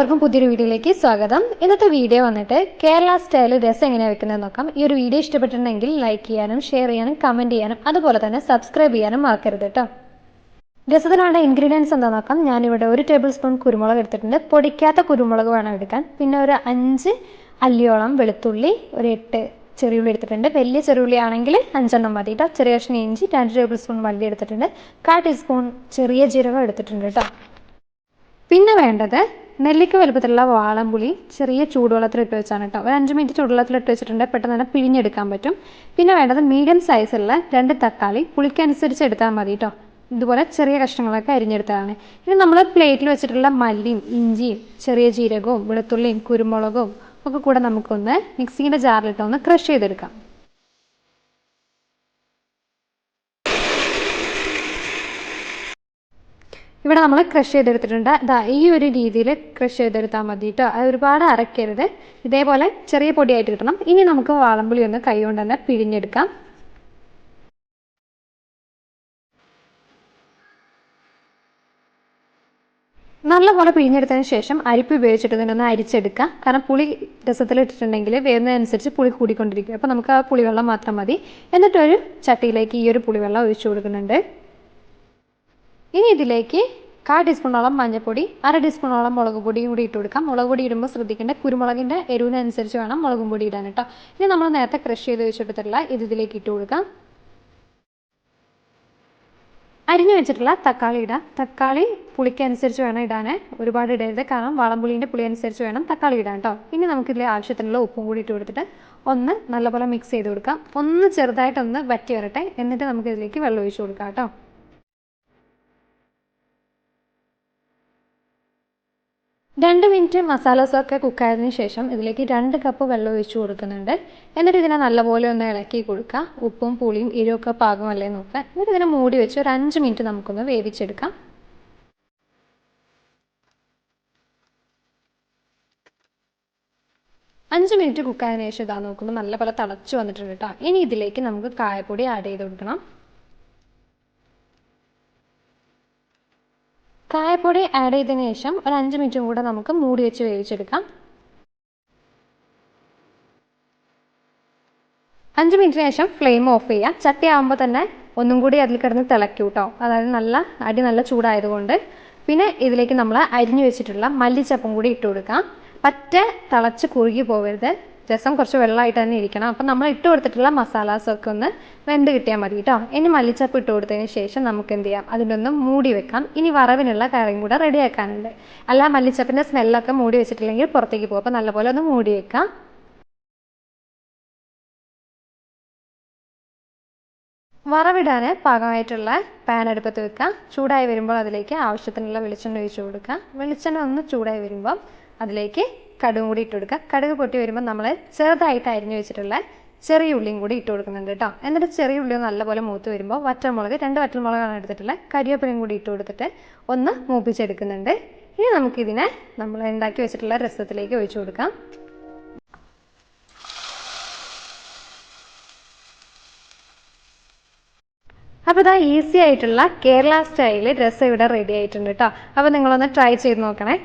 എല്ലാവർക്കും പുതിയൊരു വീഡിയോയിലേക്ക് സ്വാഗതം. ഇന്നത്തെ വീഡിയോ വന്നിട്ട് കേരള സ്റ്റൈൽ രസം എങ്ങനെയാണ് വെക്കുന്നത് നോക്കാം. ഈ ഒരു വീഡിയോ ഇഷ്ടപ്പെട്ടിട്ടുണ്ടെങ്കിൽ ലൈക്ക് ചെയ്യാനും ഷെയർ ചെയ്യാനും കമന്റ് ചെയ്യാനും അതുപോലെ തന്നെ സബ്സ്ക്രൈബ് ചെയ്യാനും മറക്കരുത് കേട്ടോ രസത്തിനുള്ള ഇൻഗ്രീഡിയൻസ് എന്താ നോക്കാം. ഞാനിവിടെ ഒരു ടേബിൾ സ്പൂൺ കുരുമുളക് എടുത്തിട്ടുണ്ട്. പൊടിക്കാത്ത കുരുമുളക് വേണം എടുക്കാൻ. പിന്നെ ഒരു അഞ്ച് അല്ലിയോളം വെളുത്തുള്ളി ഒരു എട്ട് ചെറിയുള്ളി എടുത്തിട്ടുണ്ട്. വലിയ ചെറിയുള്ളി ആണെങ്കിൽ അഞ്ചെണ്ണം മതി കേട്ടോ ചെറിയ കഷ്ണം ഇഞ്ചി രണ്ട് ടേബിൾ സ്പൂൺ മല്ലി എടുത്തിട്ടുണ്ട്. കാ ടീസ്പൂൺ ചെറിയ ജീരകം എടുത്തിട്ടുണ്ട് കേട്ടോ പിന്നെ വേണ്ടത് നെല്ലിക്ക വലുപ്പത്തിലുള്ള വാളംപുളി ചെറിയ ചൂടുവെള്ളത്തിൽ ഇട്ട് വെച്ചാണ് കേട്ടോ. ഒരു അഞ്ച് മിനിറ്റ് ചൂടുവെള്ളത്തിലിട്ട് വെച്ചിട്ടുണ്ട്. പെട്ടെന്ന് തന്നെ പിഴിഞ്ഞെടുക്കാൻ പറ്റും. പിന്നെ വേണ്ടത് മീഡിയം സൈസുള്ള രണ്ട് തക്കാളി പുളിക്കനുസരിച്ച് എടുത്താൽ മതി കേട്ടോ. ഇതുപോലെ ചെറിയ കഷ്ണങ്ങളൊക്കെ അരിഞ്ഞെടുത്തതാണ്. ഇനി നമ്മൾ പ്ലേറ്റിൽ വെച്ചിട്ടുള്ള മല്ലിയും ഇഞ്ചിയും ചെറിയ ജീരകവും വെളുത്തുള്ളിയും കുരുമുളകും ഒക്കെ കൂടെ നമുക്കൊന്ന് മിക്സിയുടെ ജാറിലിട്ടൊന്ന് ക്രഷ് ചെയ്തെടുക്കാം. ഇവിടെ നമ്മൾ ക്രഷ് ചെയ്തെടുത്തിട്ടുണ്ട്. ഇതാ ഈ ഒരു രീതിയിൽ ക്രഷ് ചെയ്തെടുത്താൽ മതി കേട്ടോ അത് ഒരുപാട് അരക്കരുത്. ഇതേപോലെ ചെറിയ പൊടിയായിട്ട് കിട്ടണം. ഇനി നമുക്ക് വാളമ്പുളി ഒന്ന് കൈ കൊണ്ട് തന്നെ പിഴിഞ്ഞെടുക്കാം. നല്ലപോലെ പിഴിഞ്ഞെടുത്തതിന് ശേഷം അരിപ്പ് ഉപയോഗിച്ചിട്ട് തന്നെ ഒന്ന് അരിച്ചെടുക്കാം. കാരണം പുളി രസത്തിൽ ഇട്ടിട്ടുണ്ടെങ്കിൽ വേവുന്നതനുസരിച്ച് പുളി കൂടിക്കൊണ്ടിരിക്കും. അപ്പോൾ നമുക്ക് ആ പുളിവെള്ളം മാത്രം മതി. എന്നിട്ടൊരു ചട്ടിയിലേക്ക് ഈ ഒരു പുളിവെള്ളം ഒഴിച്ചു കൊടുക്കുന്നുണ്ട്. ഇനി ഇതിലേക്ക് കാ ടീസ്പൂണോളം മഞ്ഞൾപ്പൊടി അര ടീസ്പൂണോളം മുളക് പൊടിയും കൂടി ഇട്ട് കൊടുക്കാം. മുളക് പൊടി ഇടുമ്പോൾ ശ്രദ്ധിക്കേണ്ട കുരുമുളകിന്റെ എരിവിനനുസരിച്ച് വേണം മുളകും പൊടി ഇടാൻ കേട്ടോ. ഇനി നമ്മൾ നേരത്തെ ക്രഷ് ചെയ്ത് വെച്ചെടുത്തിട്ടുള്ള ഇത് ഇതിലേക്ക് ഇട്ട് കൊടുക്കാം. അരിഞ്ഞു വെച്ചിട്ടുള്ള തക്കാളി ഇടാം. തക്കാളി പുളിക്ക് അനുസരിച്ച് വേണം ഇടാൻ ഒരുപാട് ഇടരുത്. കാരണം വളംപുളീന്റെ പുളി അനുസരിച്ച് വേണം തക്കാളി ഇടാൻ കേട്ടോ. ഇനി നമുക്കിതിൽ ആവശ്യത്തിനുള്ള ഉപ്പും കൂടി ഇട്ട് കൊടുത്തിട്ട് ഒന്ന് നല്ലപോലെ മിക്സ് ചെയ്ത് കൊടുക്കാം. ഒന്ന് ചെറുതായിട്ടൊന്ന് വറ്റി വരട്ടെ. എന്നിട്ട് നമുക്കിതിലേക്ക് വെള്ളം ഒഴിച്ച് കൊടുക്കാം കേട്ടോ. രണ്ട് മിനിറ്റ് മസാലാസൊക്കെ കുക്കായതിന് ശേഷം ഇതിലേക്ക് രണ്ട് കപ്പ് വെള്ളം ഒഴിച്ചു കൊടുക്കുന്നുണ്ട്. എന്നിട്ട് ഇതിനെ നല്ലപോലെ ഒന്ന് ഇളക്കി കൊടുക്കുക ഉപ്പും പുളിയും എരിവൊക്കെ പാകമല്ലേ നോക്കുക എന്നിട്ട് ഇതിനെ മൂടി വെച്ച് ഒരു അഞ്ച് മിനിറ്റ് നമുക്കൊന്ന് വേവിച്ചെടുക്കാം. അഞ്ച് മിനിറ്റ് കുക്കായതിനു ശേഷം ഇതാ നോക്കുമ്പോൾ നല്ലപോലെ തിളച്ച് വന്നിട്ടുണ്ട് കേട്ടോ ഇനി ഇതിലേക്ക് നമുക്ക് കായപ്പൊടി ആഡ് ചെയ്ത് കൊടുക്കണം. കായപ്പൊടി ആഡ് ചെയ്തതിന് ശേഷം ഒരു അഞ്ച് മിനിറ്റും കൂടെ നമുക്ക് മൂടി വെച്ച് വേവിച്ചെടുക്കാം. അഞ്ച് മിനിറ്റിന് ശേഷം ഫ്ലെയിം ഓഫ് ചെയ്യാം. ചട്ടി ആകുമ്പോൾ തന്നെ ഒന്നും കൂടി അതിൽ കിടന്ന് തിളക്കി കേട്ടോ അതായത് നല്ല അടി നല്ല ചൂടായതുകൊണ്ട്. പിന്നെ ഇതിലേക്ക് നമ്മൾ അരിഞ്ഞു വെച്ചിട്ടുള്ള മല്ലിച്ചപ്പും കൂടി ഇട്ട് കൊടുക്കാം. പറ്റ തിളച്ച് കുറുകി പോകരുത്. രസം കുറച്ച് വെള്ളമായിട്ട് തന്നെ ഇരിക്കണം. അപ്പം നമ്മൾ ഇട്ട് കൊടുത്തിട്ടുള്ള മസാലാസൊക്കെ ഒന്ന് വെന്ത് കിട്ടിയാൽ മതി കേട്ടോ ഇനി മല്ലിച്ചപ്പ് ഇട്ട് കൊടുത്തതിന് ശേഷം നമുക്ക് എന്ത് ചെയ്യാം? അതിനൊന്ന് മൂടി വെക്കാം. ഇനി വറവിനുള്ള കറിയും കൂടെ റെഡിയാക്കാനുണ്ട് അല്ല മല്ലിച്ചപ്പിന്റെ സ്മെല്ലൊക്കെ മൂടി വെച്ചിട്ടില്ലെങ്കിൽ പുറത്തേക്ക് പോകും. അപ്പോൾ നല്ലപോലെ ഒന്ന് മൂടി വെക്കാം. വറവിടാൻ പാകമായിട്ടുള്ള പാൻ അടുപ്പത്ത് വെക്കാം ചൂടായി വരുമ്പോൾ അതിലേക്ക് ആവശ്യത്തിനുള്ള വെളിച്ചെണ്ണ ഒഴിച്ച് കൊടുക്കാം വെളിച്ചെണ്ണ ഒന്ന് ചൂടായി വരുമ്പം അതിലേക്ക് കടുകും കൂടി ഇട്ട് കൊടുക്കുക. കടുക് പൊട്ടി വരുമ്പോൾ നമ്മൾ ചെറുതായിട്ട് അരിഞ്ഞു വെച്ചിട്ടുള്ള ചെറിയ ഉള്ളിയും കൂടി ഇട്ട് കൊടുക്കുന്നുണ്ട് കേട്ടോ. എന്നിട്ട് ചെറിയ ഉള്ളി നല്ലപോലെ മൂത്ത് വരുമ്പോൾ വറ്റൽമുളക് രണ്ട് വറ്റൽമുളകാണ് എടുത്തിട്ടുള്ളത് കരിവേപ്പിലയും കൂടി ഇട്ട് കൊടുത്തിട്ട് ഒന്ന് മൂപ്പിച്ചെടുക്കുന്നുണ്ട്. ഇനി നമുക്കിതിനെ നമ്മൾ ഉണ്ടാക്കി വെച്ചിട്ടുള്ള രസത്തിലേക്ക് ഒഴിച്ചു കൊടുക്കാം. അപ്പോൾ ഇതാ ഈസി ആയിട്ടുള്ള കേരള സ്റ്റൈലിൽ രസം ഇവിടെ റെഡി ആയിട്ടുണ്ട് കേട്ടോ. അപ്പോൾ നിങ്ങളൊന്ന് ട്രൈ ചെയ്ത് നോക്കണേ.